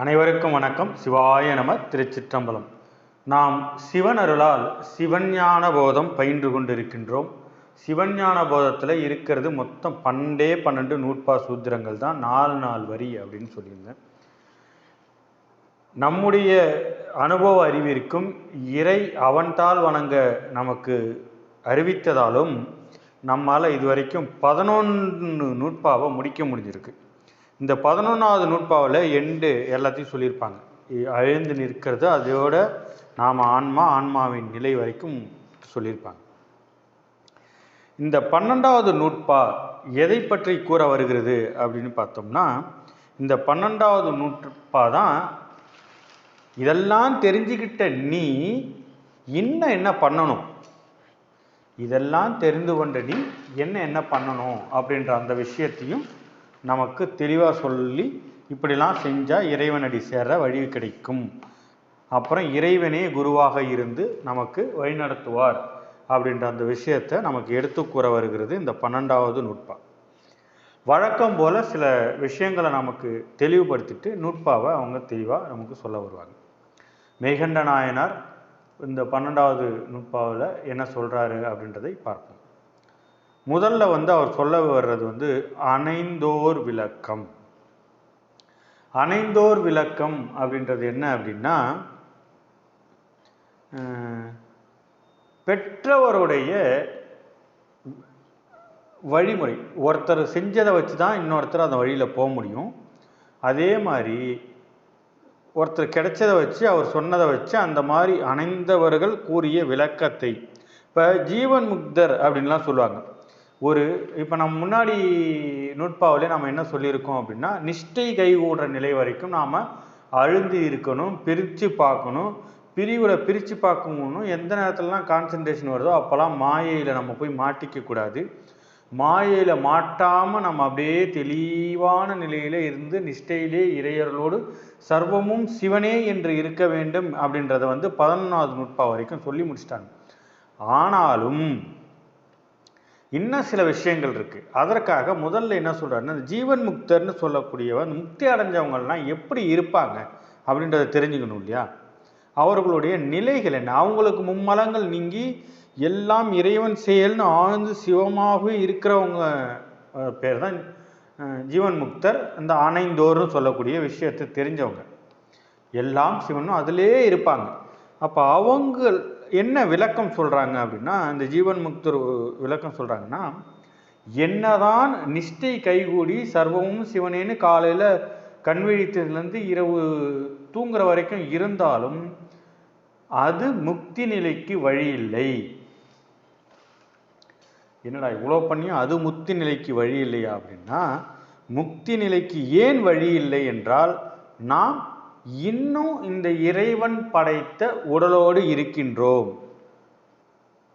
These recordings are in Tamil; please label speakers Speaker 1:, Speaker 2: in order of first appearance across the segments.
Speaker 1: அனைவருக்கும் வணக்கம். சிவாய நம திருச்சிற்றம்பலம். நாம் சிவன் அருளால் சிவஞான போதம் பயின்று கொண்டிருக்கின்றோம். சிவஞான போதத்தில் இருக்கிறது மொத்தம் பன்னெண்டே பன்னெண்டு நூற்பா சூத்திரங்கள் தான். நாலு நாள் வரி அப்படின்னு சொல்லியிருந்தேன். நம்முடைய அனுபவ அறிவிற்கும் இறை அவன்தால் வணங்க நமக்கு அறிவித்ததாலும் நம்மால் இதுவரைக்கும் பதினொன்று நூற்பாவை முடிக்க முடிஞ்சிருக்கு. இந்த பதினொன்றாவது நூற்பாவில் எண்டு எல்லாத்தையும் சொல்லியிருப்பாங்க. அழிந்து நிற்கிறது அதோட நாம் ஆன்மா ஆன்மாவின் நிலை வரைக்கும் சொல்லியிருப்பாங்க. இந்த பன்னெண்டாவது நூற்பா எதை பற்றி கூற வருகிறது அப்படின்னு பார்த்தோம்னா இந்த பன்னெண்டாவது நூற்பா தான் இதெல்லாம் தெரிஞ்சுக்கிட்ட நீ இன்னும் என்ன பண்ணணும்? இதெல்லாம் தெரிந்து கொண்ட நீ என்ன என்ன பண்ணணும்? அப்படின்ற அந்த விஷயத்தையும் நமக்கு தெளிவாக சொல்லி இப்படிலாம் செஞ்சால் இறைவனடி சேர வழி கிடைக்கும். அப்புறம் இறைவனே குருவாக இருந்து நமக்கு வழிநடத்துவார் அப்படின்ற அந்த விஷயத்தை நமக்கு எடுத்து கூற வருகிறது இந்த பன்னெண்டாவது நுட்பா வழக்கம் போல் சில விஷயங்களை நமக்கு தெளிவுபடுத்திட்டு நுட்பாவை அவங்க தெளிவாக நமக்கு சொல்ல வருவாங்க. மெய்கண்ட நாயனார் இந்த பன்னெண்டாவது நுட்பாவில் என்ன சொல்கிறாரு அப்படின்றதை பார்ப்போம். முதல்ல வந்து அவர் சொல்ல வர்றது வந்து அணைந்தோர் விளக்கம். அணைந்தோர் விளக்கம் அப்படின்றது என்ன அப்படின்னா பெற்றவருடைய வழிமுறை. ஒருத்தர் செஞ்சதை வச்சு தான் இன்னொருத்தர் அந்த வழியில் போக முடியும். அதே மாதிரி ஒருத்தர் கிடைச்சதை வச்சு அவர் சொன்னதை வச்சு அந்த மாதிரி அணைந்தவர்கள் கூறிய விளக்கத்தை. இப்போ ஜீவன் முக்தர் அப்படின்லாம் சொல்லுவாங்க. ஒரு இப்போ நம்ம முன்னாடி நூற்பாவிலே நம்ம என்ன சொல்லியிருக்கோம் அப்படின்னா நிஷ்டை கைகூடுற நிலை வரைக்கும் நாம் அழுந்தி இருக்கணும் பிரித்து பார்க்கணும். பிரிவில் பிரித்து பார்க்கணும் எந்த நேரத்துலலாம் கான்சன்ட்ரேஷன் வருதோ அப்போல்லாம் மாயையில் நம்ம போய் மாட்டிக்க கூடாது. மாயையில் மாட்டாமல் நம்ம அப்படியே தெளிவான நிலையில் இருந்து நிஷ்டையிலே இறையர்களோடு சர்வமும் சிவனே என்று இருக்க வேண்டும் அப்படின்றத வந்து பதினொன்றாவது நுட்பா வரைக்கும் சொல்லி முடிச்சிட்டாங்க. ஆனாலும் இன்னும் சில விஷயங்கள் இருக்கு. அதற்காக முதல்ல என்ன சொல்றாருன்னா இந்த ஜீவன் முக்தர்னு சொல்லக்கூடியவன் முக்தி அடைஞ்சவங்கள்லாம் எப்படி இருப்பாங்க அப்படின்றத தெரிஞ்சுக்கணும் இல்லையா? அவர்களுடைய நிலைகள் என்ன? அவங்களுக்கு மும்மலங்கள் நீங்கி எல்லாம் இறைவன் செயல்னு ஆழ்ந்து சிவமாகவே இருக்கிறவங்க பேர் தான் ஜீவன் முக்தர் இந்த அணைந்தோர்னு சொல்லக்கூடிய விஷயத்தை தெரிஞ்சவங்க. எல்லாம் சிவனும் அதிலே இருப்பாங்க. அப்போ அவங்க என்ன விளக்கம் சொல்கிறாங்க அப்படின்னா இந்த ஜீவன் முக்தர் விளக்கம் சொல்கிறாங்கன்னா என்னதான் நிஷ்டை கைகூடி சர்வமும் சிவனேன்னு காலையில் கண் விழித்ததுலேருந்து இரவு தூங்குற வரைக்கும் இருந்தாலும் அது முக்தி நிலைக்கு வழி இல்லை. என்னடா இவ்வளோ பண்ணியும் அது முக்தி நிலைக்கு வழி இல்லையா அப்படின்னா முக்தி நிலைக்கு ஏன் வழி இல்லை என்றால் நாம் இன்னும் இந்த இறைவன் படைத்த உடலோடு இருக்கின்றோம்.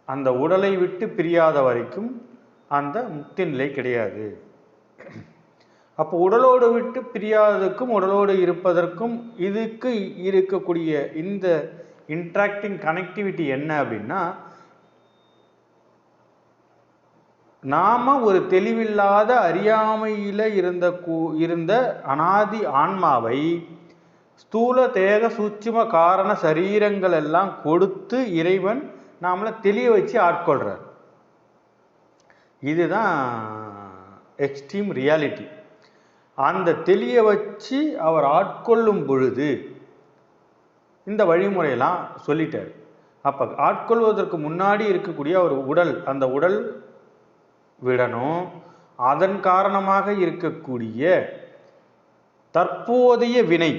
Speaker 1: அந்த உடலை விட்டு பிரியாத வரைக்கும் அந்த முக்தி நிலை கிடையாது. அப்போ உடலோடு விட்டு பிரியாததுக்கும் உடலோடு இருப்பதற்கும் இதுக்கு இருக்கக்கூடிய இந்த இன்ட்ராக்டிங் கனெக்டிவிட்டி என்ன அப்படின்னா நாம ஒரு தெளிவில்லாத அறியாமையில இருந்த கூ- இருந்த அனாதி ஆன்மாவை ஸ்தூல தேக சூட்சும காரண சரீரங்கள் எல்லாம் கொடுத்து இறைவன் நாமளை தெளிய வச்சு ஆட்கொள்கிறார் இதுதான் எக்ஸ்ட்ரீம் ரியாலிட்டி அந்த தெளிய வச்சு அவர் ஆட்கொள்ளும் பொழுது இந்த வழிமுறையெல்லாம் சொல்லிட்டார். அப்போ ஆட்கொள்வதற்கு முன்னாடி இருக்கக்கூடிய ஒரு உடல் அந்த உடல் விடணும். அதன் காரணமாக இருக்கக்கூடிய தற்போதைய வினை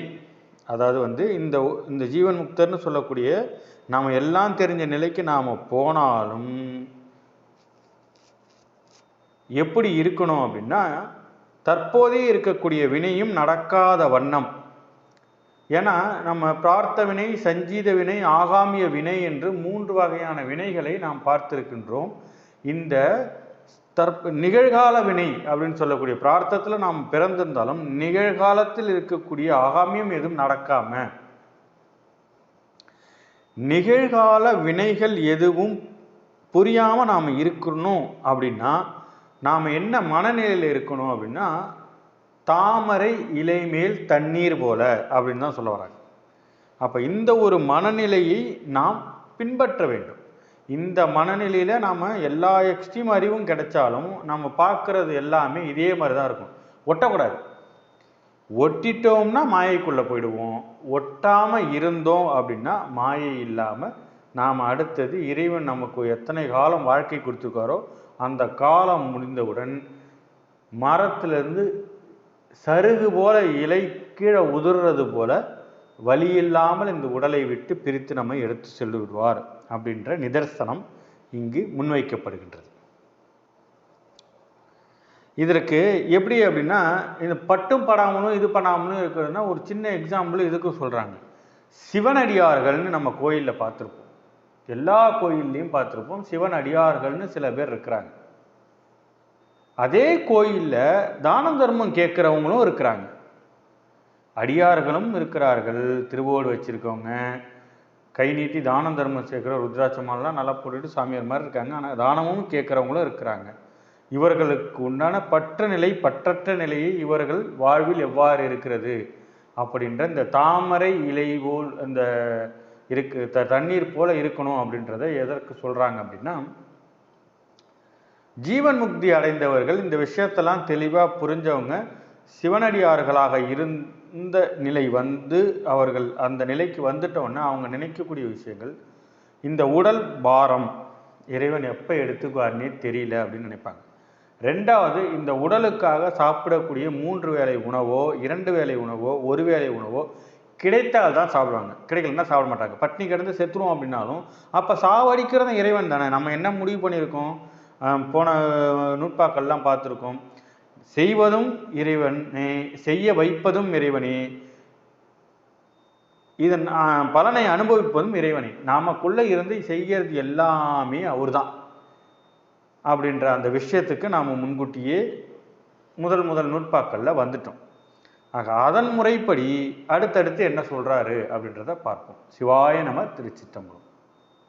Speaker 1: அதாவது வந்து இந்த இந்த ஜீவன் முக்தர்னு சொல்லக்கூடிய நாம் எல்லாம் தெரிஞ்ச நிலைக்கு நாம் போனாலும் எப்படி இருக்கணும் அப்படின்னா தற்போதைய இருக்கக்கூடிய வினையும் நடக்காத வண்ணம். ஏன்னா நம்ம பிரார்த்த வினை சஞ்சீத வினை ஆகாமிய வினை என்று மூன்று வகையான வினைகளை நாம் பார்த்திருக்கின்றோம். இந்த தற்ப நிகழ்கால வினை அப்படின்னு சொல்லக்கூடிய பிரார்த்தத்தில் நாம் பிறந்திருந்தாலும் நிகழ்காலத்தில் இருக்கக்கூடிய ஆகாமியம் எதுவும் நடக்காம நிகழ்கால வினைகள் எதுவும் புரியாமல் நாம் இருக்கணும் அப்படின்னா நாம் என்ன மனநிலையில் இருக்கணும் அப்படின்னா தாமரை இலை மேல் தண்ணீர் போல அப்படின்னு தான் சொல்ல வராங்க. அப்போ இந்த ஒரு மனநிலையை நாம் பின்பற்ற வேண்டும். இந்த மனநிலையில் நாம் எல்லா எக்ஸ்ட்ரீம் அறிவும் கிடைச்சாலும் நம்ம பார்க்குறது எல்லாமே இதே மாதிரி தான் இருக்கும். ஒட்டக்கூடாது. ஒட்டிட்டோம்னா மாயைக்குள்ளே போயிடுவோம். ஒட்டாமல் இருந்தோம் அப்படின்னா மாயை இல்லாமல் நாம் அடுத்தது இறைவன் நமக்கு எத்தனை காலம் வாழ்க்கை கொடுத்துருக்காரோ அந்த காலம் முடிந்தவுடன் மரத்திலிருந்து சருகு போல இலை கீழே உதிர்றது போல வழி இல்லாமல் இந்த உடலை விட்டு பிரித்து நம்ம எடுத்து சென்று விடுவார் அப்படின்ற நிதர்சனம் இங்கு முன்வைக்கப்படுகின்றது. இதற்கு எப்படி அப்படின்னா இந்த பட்டும் படாமலும் இது பண்ணாமலும் இருக்கிறதுனா ஒரு சின்ன எக்ஸாம்பிள் இதுக்கும் சொல்கிறாங்க சிவனடியார்கள்னு நம்ம கோயிலில் பார்த்துருப்போம். எல்லா கோயில்லையும் பார்த்துருப்போம் சிவன் அடியார்கள்னு சில பேர் இருக்கிறாங்க. அதே கோயிலில் தான தர்மம் கேட்குறவங்களும் இருக்கிறாங்க. அடியார்களும் இருக்கிறார்கள் திருவோடு வச்சுருக்கவங்க கை நீட்டி தானம் தர்மம் சேர்க்குற ருத்ராட்சமாலாம் நல்லா போட்டுட்டு சாமியார் மாதிரி இருக்காங்க. ஆனால் தானமும் கேட்குறவங்களும் இருக்கிறாங்க. இவர்களுக்கு உண்டான பற்ற நிலை பற்றற்ற நிலையை இவர்கள் வாழ்வில் எவ்வாறு இருக்கிறது? அப்படின்ற இந்த தாமரை இலை போல் அந்த இருக்கு த தண்ணீர் போல இருக்கணும் அப்படின்றத எதற்கு சொல்கிறாங்க அப்படின்னா ஜீவன் முக்தி அடைந்தவர்கள் இந்த விஷயத்தெல்லாம் தெளிவாக புரிஞ்சவங்க சிவனடியார்களாக இருந் இந்த நிலை வந்து அவர்கள் அந்த நிலைக்கு வந்துட்டோன்னா அவங்க நினைக்கக்கூடிய விஷயங்கள் இந்த உடல் பாரம் இறைவன் எப்போ எடுத்துக்குவார்னே தெரியல அப்படின்னு நினைப்பாங்க. ரெண்டாவது இந்த உடலுக்காக சாப்பிடக்கூடிய மூன்று வேளை உணவோ இரண்டு வேளை உணவோ ஒரு வேளை உணவோ கிடைத்தால் தான் சாப்பிடுவாங்க. கிடைக்கலன்னா சாப்பிட மாட்டாங்க. பட்னி கிடந்து செத்துருவோம் அப்படின்னாலும் அப்போ சாவடிக்கிறது இறைவன் தானே. நம்ம என்ன முடிவு பண்ணியிருக்கோம்? போன நூற்பாக்கள்லாம் பார்த்துருக்கோம். செய்வதும் இறைவனே செய்ய வைப்பதும் இறைவனே. இதன் பலனை அனுபவிப்பதும் இறைவனே. நாமக்குள்ளே இருந்து செய்கிறது எல்லாமே அவர் தான் அப்படின்ற அந்த விஷயத்துக்கு நாம் முன்கூட்டியே முதல் முதல் நூற்பாக்களில் வந்துட்டோம். ஆக அதன் முறைப்படி அடுத்தடுத்து என்ன சொல்கிறாரு அப்படின்றத பார்ப்போம். சிவாய நம திருச்சித்தம்பலம்